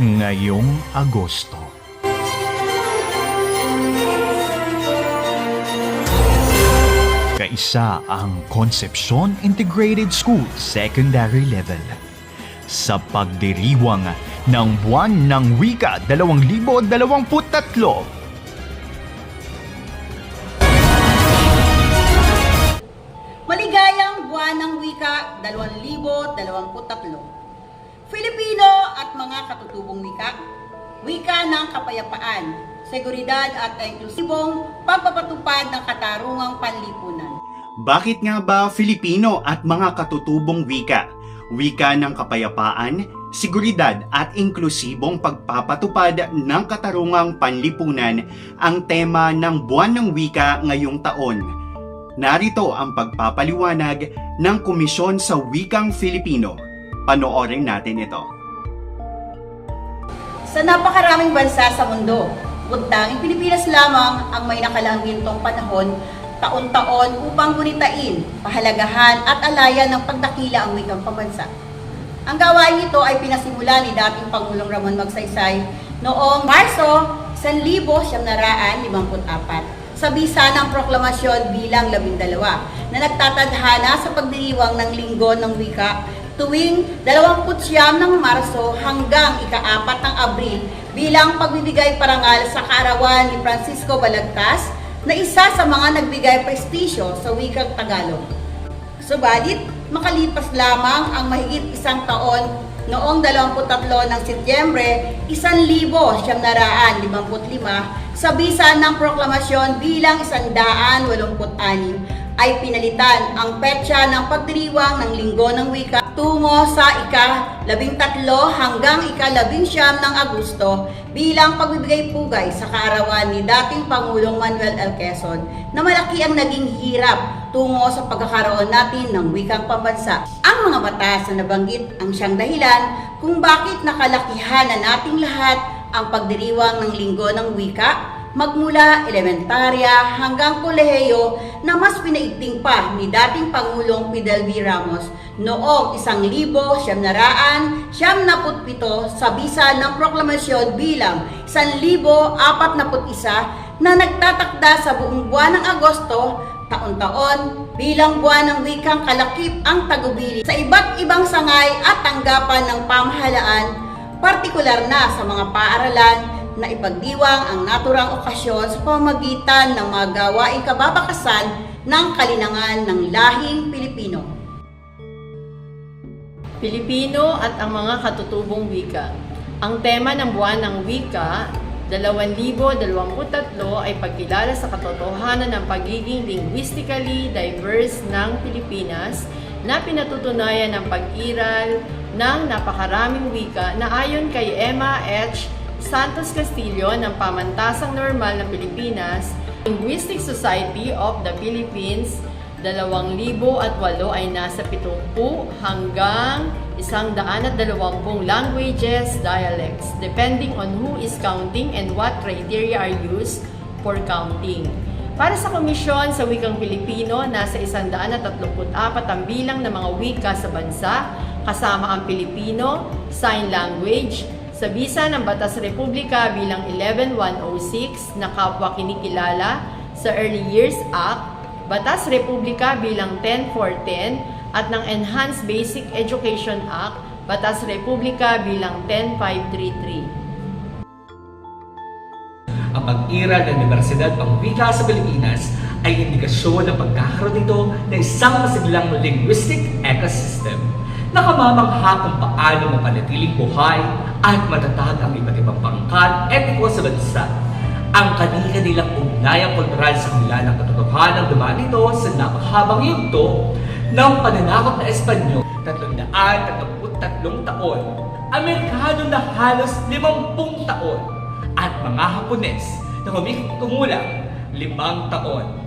ngayong Agosto. Kaisa ang Concepcion Integrated School Secondary Level sa pagdiriwang ng Buwan ng Wika 2023. Maligayang buwan ng wika 2023. Filipino mga katutubong wika, wika ng kapayapaan, seguridad at inklusibong pagpapatupad ng katarungang panlipunan. Bakit nga ba Filipino at mga katutubong wika? Wika ng kapayapaan, seguridad at inklusibong pagpapatupad ng katarungang panlipunan ang tema ng Buwan ng Wika ngayong taon. Narito ang pagpapaliwanag ng Komisyon sa Wikang Filipino. Panoorin natin ito. Sa napakaraming bansa sa mundo, buntang Pilipinas lamang ang may nakalaang gintong panahon taon-taon upang gunitain, pahalagahan at alayan ng pagdakila ang wikang pambansa. Ang gawain ito ay pinasimula ni dating Pangulong Ramon Magsaysay noong Marso 1954 sa bisa ng proklamasyon bilang labindalawa na nagtatadhana sa pagdiriwang ng linggo ng wika tuwing 29 ng Marso hanggang ika-4 ng Abril bilang pagbibigay parangal sa kaarawan ni Francisco Balagtas na isa sa mga nagbigay prestisyo sa wikang Tagalog. Subalit, makalipas lamang ang mahigit isang taon noong 23 ng Setyembre 1955 sa bisa ng proklamasyon bilang 186 ay pinalitan ang petsa ng pagdiriwang ng Linggo ng Wika tungo sa ika-13 hanggang ika-19 ng Agosto bilang pagbibigay pugay sa kaarawan ni dating Pangulong Manuel L. Quezon na malaki ang naging hirap tungo sa pagkakaroon natin ng wikang pambansa. Ang mga batas na nabanggit ang siyang dahilan kung bakit nakalakihan na nating lahat ang pagdiriwang ng linggo ng wika magmula elementarya hanggang kolehiyo na mas pinaigting pa ni dating Pangulong Fidel V. Ramos noong isang libo siyam naraan siyam naput pito sa bisa ng proklamasyon bilang isang libo apat naput isa na nagtatakda sa buong buwan ng Agosto taon-taon bilang buwan ng wikang kalakip ang tagubili sa iba't ibang sangay at tanggapan ng pamahalaan, partikular na sa mga paaralan na ipagdiwang ang naturang okasyon sa pamagitan ng mga gawaing kababakasan ng kalinangan ng lahing Pilipino. Pilipino at ang mga katutubong wika. Ang tema ng buwan ng wika 2023 ay pagkilala sa katotohanan ng pagiging linguistically diverse ng Pilipinas na pinatutunayan ng pag-iral ng napakaraming wika na ayon kay Emma H. Santos Castillo ng Pamantasang Normal ng Pilipinas, Linguistic Society of the Philippines 2008 ay nasa 70 hanggang 120 languages, dialects, depending on who is counting and what criteria are used for counting. Para sa komisyon sa wikang Pilipino, nasa 134 ang bilang ng mga wika sa bansa, kasama ang Pilipino, Sign Language, sa bisa ng Batas Republika bilang 11106 na kapwa kinikilala sa Early Years Act, Batas Republika bilang 10410 at ng Enhanced Basic Education Act, Batas Republika bilang 10533. Ang pag-iral ng Universidad Pangwika sa Pilipinas ay indikasyon ng pagkakaroon nito ng isang masiglang linguistic ecosystem na kamamangha kung paano mapanatiling buhay at matatag ang iba't ibang pangkat etiko sa bansa. Ang kani-kanilang ugnayang kultural sa kanila ng katotohanan dumaan nito sa napakahabang yugto ng pananakop na Espanyol, 333 taon, Amerikano na halos 50 taon, at mga Hapones na humigit kumulang limang taon.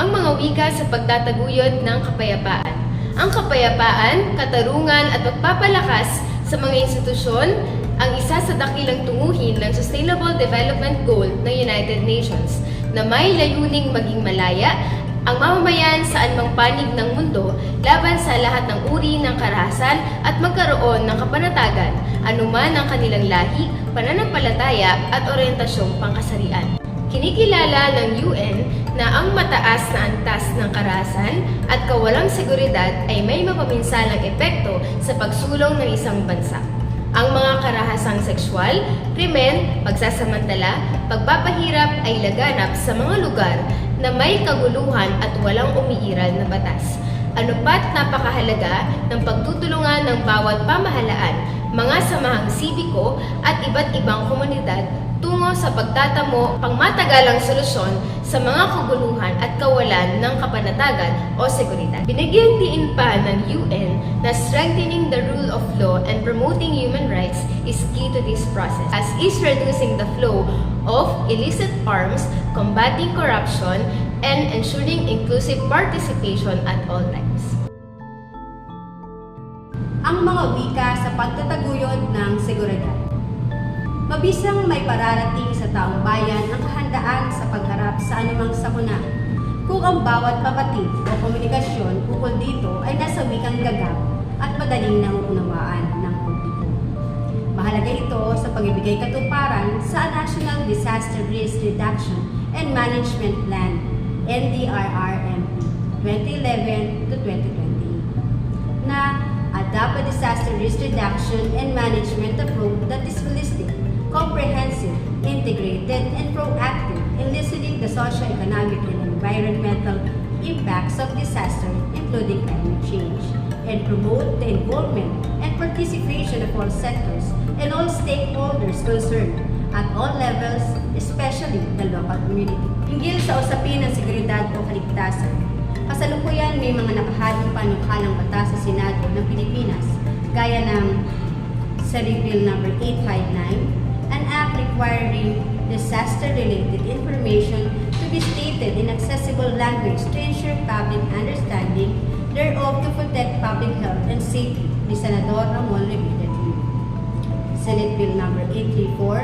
Ang mga wika sa pagtataguyod ng kapayapaan. Ang kapayapaan, katarungan at pagpapalakas sa mga institusyon ang isa sa dakilang tunguhin ng Sustainable Development Goal ng United Nations na may layuning maging malaya ang mamamayan sa anumang panig ng mundo laban sa lahat ng uri ng karahasan at magkaroon ng kapanatagan, anuman ang kanilang lahi, pananampalataya at orientasyong pangkasarian. Kinikilala ng UN na ang mataas na antas ng karahasan at kawalang seguridad ay may mapaminsalang epekto sa pagsulong ng isang bansa. Ang mga karahasang sexual, krimen, pagsasamantala, pagpapahirap ay laganap sa mga lugar na may kaguluhan at walang umiiral na batas. Ano pat napakahalaga ng pagtutulungan ng bawat pamahalaan, mga samahang sibiko at iba't ibang komunidad tungo sa pagtatamo pangmatagalang solusyon sa mga kaguluhan at kawalan ng kapanatagan o seguridad. Binigyang diin pa ng UN na strengthening the rule of law and promoting human rights is key to this process as is reducing the flow of illicit arms, combating corruption, and ensuring inclusive participation at all times. ang mga wika sa pagtataguyod ng seguridad. Mabisang may pararating sa taong bayan ang kahandaan sa pagharap sa anumang sakuna. Kung ang bawat pabatid o komunikasyon ukol dito ay nasa wikang gagap at madaling nauunawaan ng publiko. Mahalaga ito sa pagbibigay katuparan sa National Disaster Risk Reduction and Management Plan NDRRMP 2011 to 2020 na adopt a disaster risk reduction and management approach that is holistic, comprehensive, integrated, and proactive in listening the socio-economic and environmental impacts of disaster, including climate change, and promote the involvement and participation of all sectors and all stakeholders concerned at all levels, especially the local community. Hinggil sa usapin ng seguridad o kaligtasan, kasalukuyan may mga nakahaling panukalang batas sa Senado ng Pilipinas, gaya ng Senate Bill No. 859, act requiring disaster-related information to be stated in accessible language to ensure public understanding thereof to protect public health and safety ni Senador Ramon Jr. Senate Bill Number 834,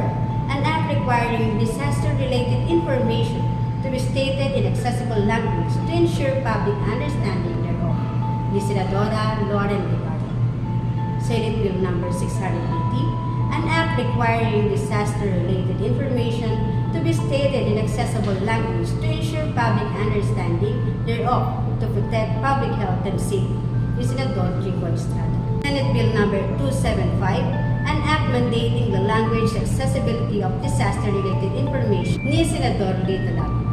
an act requiring disaster-related information to be stated in accessible language to ensure public understanding thereof, ni Senadora Lauren Legarda. Senate Bill Number 680, an act requiring disaster-related information to be stated in accessible language to ensure public understanding thereof to protect public health and safety, ni Senador Chico Estrada. Senate Bill No. 275, an act mandating the language accessibility of disaster-related information ni Senador Lito Lapid.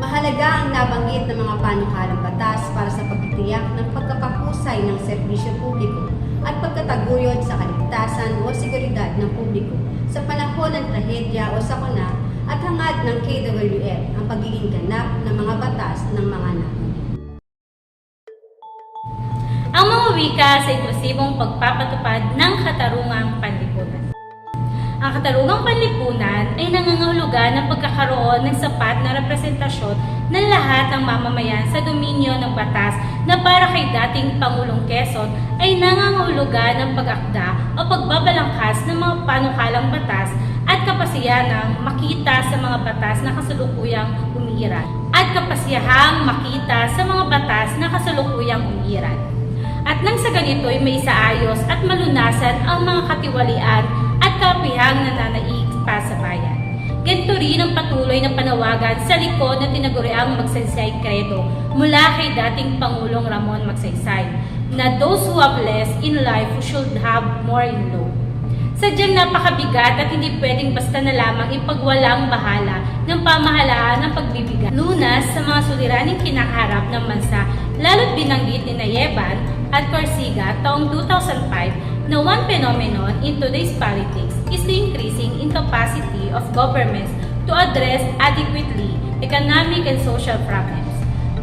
Mahalaga ang nabanggit ng mga panukalang batas para sa pagtitiyak ng pagkakahusay ng serbisyo publiko at pagkataguyod sa kaligtasan o seguridad ng publiko sa panahon ng trahedya o sakuna at hangad ng KWF ang pagiging ganap ng mga batas ng mga namin. ang mga wika sa inklusibong pagpapatupad ng katarungang panlipunan. Ang katarungang panlipunan ay nangangahulugan ng pagkakaroon ng sapat na representasyon ng lahat ng mamamayan sa dominyo ng batas na para kay dating Pangulong Quezon ay nangangahulugan ng pag-akda o pagbabalangkas ng mga panukalang batas at kapasiyanang makita sa mga batas na kasalukuyang umiiral at kapasiyahang makita sa mga batas na kasalukuyang umiiral. At nang sa ganito ay may saayos at malunasan ang mga katiwalian at kapihang nananaig pa sa bayan. Ganito rin ang patuloy na panawagan sa likod na tinaguriang Magsaysay Credo mula kay dating Pangulong Ramon Magsaysay na those who have less in life should have more in law. Sadyang napakabigat at hindi pwedeng basta na lamang ipagwalang bahala ng pamahalaan ng pagbibigay. Lunas sa mga suliraning kinakaharap ng bansa, lalo't binanggit ni Nayeban at Corsiga taong 2005 na one phenomenon in today's politics is the increasing incapacity of governments to address adequately economic and social problems.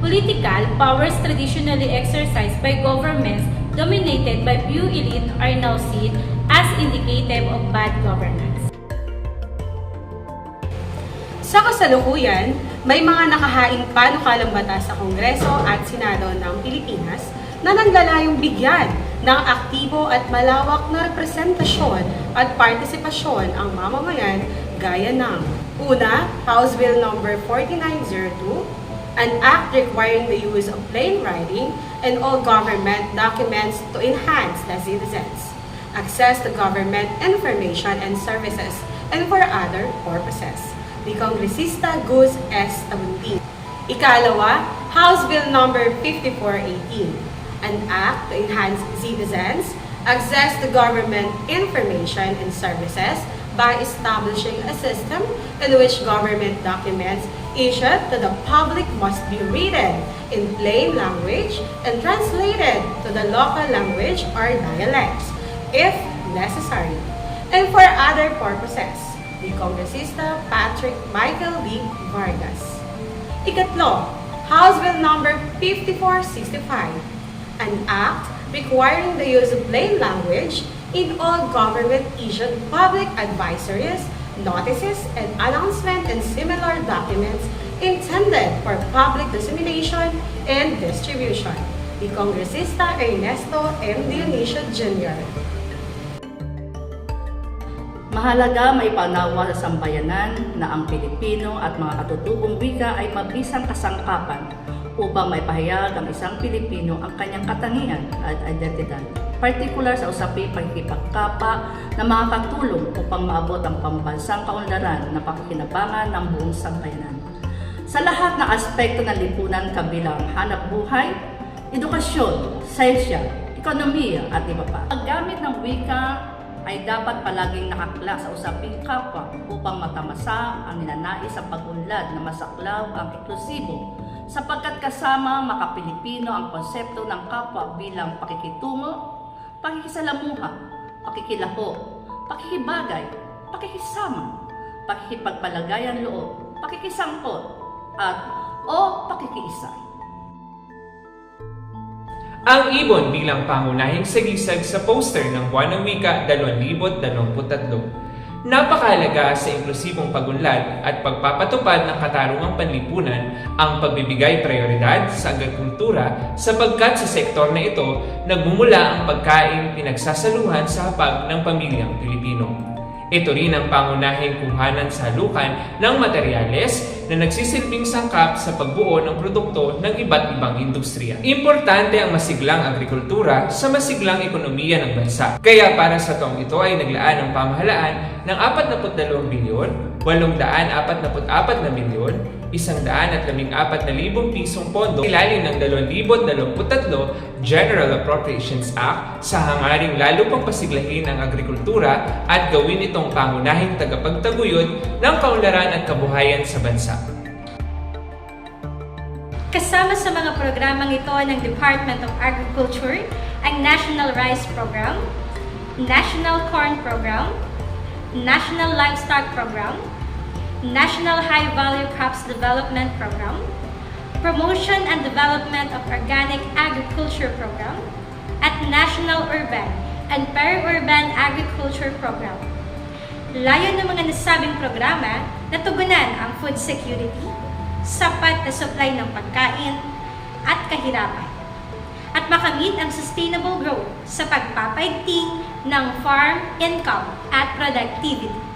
Political powers traditionally exercised by governments dominated by few elite are now seen as indicative of bad governance. Sa kasalukuyan, may mga nakahaing panukalang batas sa Kongreso at Senado ng Pilipinas na nanglalayong bigyan ng aktibo at malawak na representasyon at partisipasyon ang mamamayan gaya ng Una, House Bill No. 4902, an act requiring the use of plain writing and all government documents to enhance the citizens' access to government information and services and for other purposes. The Congresista Gus S. Abuntin. Ikalawa, House Bill Number 5418, an act to enhance citizens' access to government information and services by establishing a system in which government documents issued to the public must be written in plain language and translated to the local language or dialects, if necessary, and for other purposes. The Congresista Patrick Michael D. Vargas. Ikatlo, House Bill Number 5465, an act requiring the use of plain language in all government-issued public advisories, notices, and announcement and similar documents intended for public dissemination and distribution. The Congresista Ernesto M. Dionisio Jr. Mahalaga may panawa sa sambayanan na ang Pilipino at mga katutubong wika ay mabisang kasangkapan upang may pahayag ang isang Pilipino ang kanyang katangian at identidad. Partikular sa usaping pagkipagkapa na makakatulong upang maabot ang pambansang kaunlaran na pakikinabangan ng buong sambayanan. Sa lahat ng aspekto ng lipunan kabilang hanap buhay, edukasyon, siyensya, ekonomiya at iba pa. Paggamit ng wika ay dapat palaging nakakla sa usaping kapwa upang matamasa ang ninanais sa pagunlad na masaklaw ang inklusibo sapagkat kasama makapilipino ang konsepto ng kapwa bilang pakikitungo, pakikisalamuha, pakikilaho, pakikibagay, pakikisama, pakikipagpalagayan loob, pakikisangkot, at o pakikiisa. Ang ibon bilang pangunahing sagisag sa poster ng Buwan ng Wika 2023. Napakahalaga sa inklusibong pagunlad at pagpapatupad ng katarungang panlipunan ang pagbibigay prioridad sa agrikultura sapagkat sa sektor na ito nagmumula ang pagkain pinagsasaluhan sa hapag ng pamilyang Pilipino. Ito rin ang pangunahing kuhanan sa lukan ng materyales na nagsisilbing sangkap sa pagbuo ng produkto ng iba't ibang industriya. Importante ang masiglang agrikultura sa masiglang ekonomiya ng bansa. Kaya para sa taong ito ay naglaan ang pamahalaan ng 42 bilyon, 844 na milyon, 114 na libong pisong pondo ilalim ng 2023 General Appropriations Act sa hangaring lalo pang pasiglahin ang agrikultura at gawin itong pangunahing tagapagtaguyod ng kaunlaran at kabuhayan sa bansa. Kasama sa mga programang ito ng Department of Agriculture ang National Rice Program, National Corn Program, National Livestock Program, National High Value Crops Development Program, Promotion and Development of Organic Agriculture Program, at National Urban and Peri-Urban Agriculture Program. Layo ng mga nasabing programa na tugunan ang food security, sapat na supply ng pagkain, at kahirapan. At makamit ang sustainable growth sa pagpapaigting ng farm income at productivity.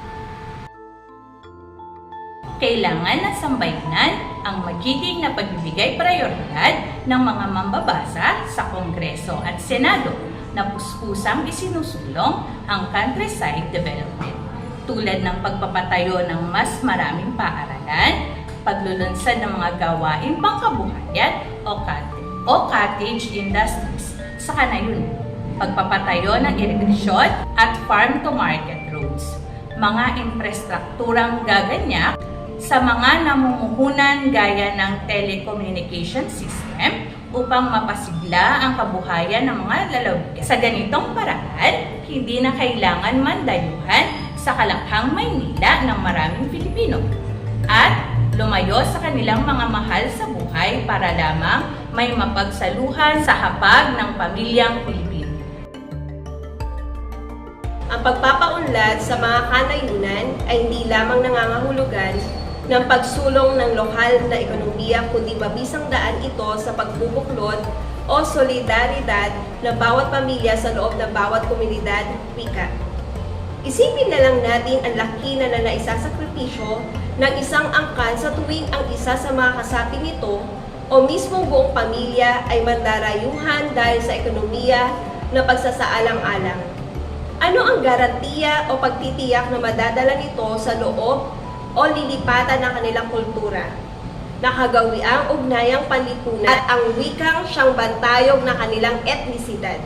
Kailangan ng sambayanan ang magiging na pagbibigay prioridad ng mga mambabasa sa Kongreso at Senado na puspusang isinusulong ang countryside development. Tulad ng pagpapatayo ng mas maraming paaralan, paglulunsad ng mga gawain pangkabuhayan o cottage, o cottage industries. Sa kanayunan, pagpapatayo ng irigasyon at farm-to-market roads, mga infrastrukturang gaganyak sa mga namumuhunan gaya ng telecommunication system upang mapasigla ang kabuhayan ng mga lalawigan. Sa ganitong paraan, hindi na kailangan mandayuhan sa kalakhang Maynila ng maraming Pilipino at lumayo sa kanilang mga mahal sa buhay para lamang may mapagsaluhan sa hapag ng pamilyang Pilipino. Ang pagpapaunlad sa mga kanayunan ay hindi lamang nangangahulugan ng pagsulong ng lokal na ekonomiya kundi mabisang daan ito sa pagbubuklod o solidaridad ng bawat pamilya sa loob ng bawat komunidad wika. Isipin na lang natin ang laki na na naisasakripisyo ng isang angkan sa tuwing ang isa sa mga kasapi nito o mismo buong pamilya ay mandarayuhan dahil sa ekonomiya na pagsasaalang-alang. Ano ang garantiya o pagtitiyak na madadala nito sa loob o lilipatan ng kanilang kultura? Nakagawi ang ugnayang panlipunan at ang wikang siyang bantayog ng kanilang etnisidad.